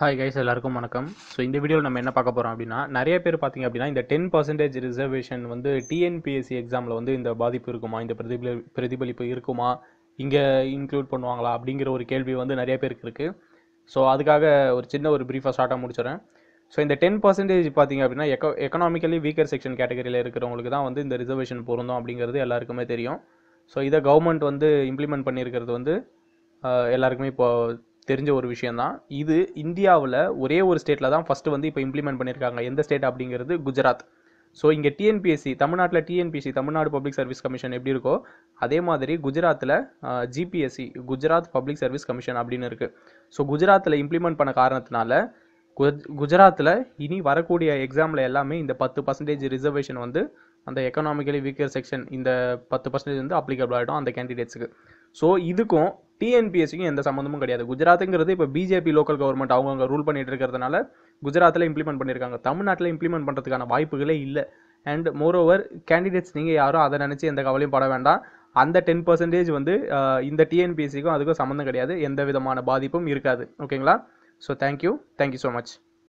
Hi guys எல்லாருக்கும் வணக்கம். So இந்த வீடியோவில் நம்ம என்ன பார்க்க போகிறோம் அப்படின்னா நிறைய பேர் பார்த்தீங்க அப்படின்னா இந்த டென் பர்சன்டேஜ் ரிசர்வேஷன் வந்து டிஎன்பிஎஸ்சி எக்ஸாமில் வந்து இந்த பாதிப்பு இருக்குமா? இந்த பிரதிபலி பிரதிபலிப்பு இருக்குமா? இங்கே இன்க்ளூட் பண்ணுவாங்களா? அப்படிங்கிற ஒரு கேள்வி வந்து நிறைய பேருக்கு இருக்குது ஸோ அதுக்காக ஒரு சின்ன ஒரு ப்ரீஃபாக ஸ்டார்ட்டாக முடிச்சிடறேன். ஸோ இந்த டென் பர்சன்டேஜ் பார்த்திங்க அப்படின்னா எக்கோ எக்கனாமிக்கலி வீக்கர் செக்ஷன் கேட்டகரியில் இருக்கிறவங்களுக்கு தான் வந்து இந்த ரிசர்வேஷன் பொருந்தும் அப்படிங்கிறது எல்லாருக்குமே தெரியும். ஸோ இதை கவர்மெண்ட் வந்து இம்ப்ளிமெண்ட் பண்ணியிருக்கிறது வந்து எல்லாருக்குமே இப்போ தெரிஞ்ச ஒரு விஷயந்தான் இது இந்தியாவில் ஒரே ஒரு ஸ்டேட்டில் தான் ஃபஸ்ட்டு வந்து இப்போ இம்ப்ளிமெண்ட் பண்ணியிருக்காங்க எந்த ஸ்டேட் அப்படிங்கிறது? குஜராத். ஸோ இங்கே டிஎன்பிஎஸ்சி தமிழ்நாட்டில் TNPSC Tamil Nadu public service commission எப்படி இருக்கோ அதே மாதிரி குஜராத்தில் GPSC Gujarat public service commission அப்படின்னு இருக்குது ஸோ குஜராத்தில் இம்ப்ளிமெண்ட் பண்ண காரணத்தினால குஜ் குஜராத்தில் இனி வரக்கூடிய எக்ஸாமில் எல்லாமே இந்த பத்து பர்சன்டேஜ் ரிசர்வேஷன் வந்து அந்த எக்கனாமிக்கலி வீக்கர் செக்ஷன் இந்த பத்து பர்சன்டேஜ் வந்து அப்ளிகபிள் ஆகிடும் அந்த கேண்டிடேட்ஸுக்கு ஸோ இதுக்கும் டிஎன்பிஎஸ்சிக்கும் எந்த சம்மந்தமும் கிடையாது. குஜராத்துங்கிறது இப்போ பிஜேபி லோக்கல் கவர்மெண்ட் அவங்க ரூல் பண்ணிட்டு இருக்கிறதுனால குஜராத்தில் இம்ப்ளிமெண்ட் பண்ணியிருக்காங்க தமிழ்நாட்டில் இம்ப்ளிமெண்ட் பண்ணுறதுக்கான வாய்ப்புகளே இல்லை. அண்ட் மோரோவர் கேண்டிடேட்ஸ் நீங்கள் யாரும் அதை நினச்சி எந்த கவலையும் பட வேண்டாம். அந்த டென் பர்சன்டேஜ் வந்து இந்த டிஎன்பிஎஸ்சிக்கும் அதுக்கும் சம்மந்தம் கிடையாது. எந்த விதமான பாதிப்பும் இருக்காது. ஓகேங்களா so thank you thank you so much